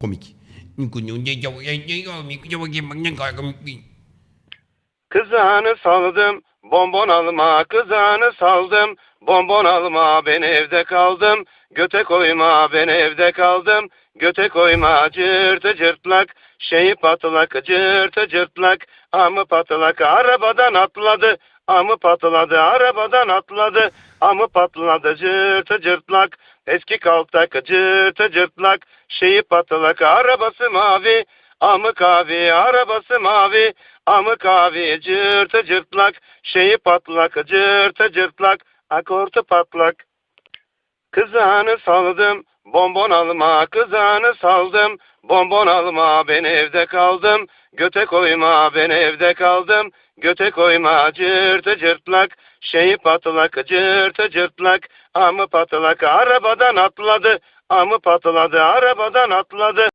komik. Kızağını saldım, bonbon alma, kızağını saldım, bonbon alma, ben evde kaldım, göte koyma, ben evde kaldım, göte koyma, cırtı cırtlak, şeyi patlak, cırtı cırtlak, amı patlak, arabadan atladı, amı patladı, arabadan atladı, amı patladı, cırtı cırtlak, eski kaltak, cırtı cırtlak, şeyi patlak, arabası mavi, amı kavi, arabası mavi, Amı kavi cırtı cırtlak, şeyi patlak cırtı cırtlak, akortu patlak. Kızağını saldım, bonbon alma, kızağını saldım, bonbon alma, ben evde kaldım, göte koyma, ben evde kaldım, göte koyma, cırtı cırtlak, şeyi patlak, cırtı cırtlak, amı patlak, arabadan atladı, amı patladı, arabadan atladı.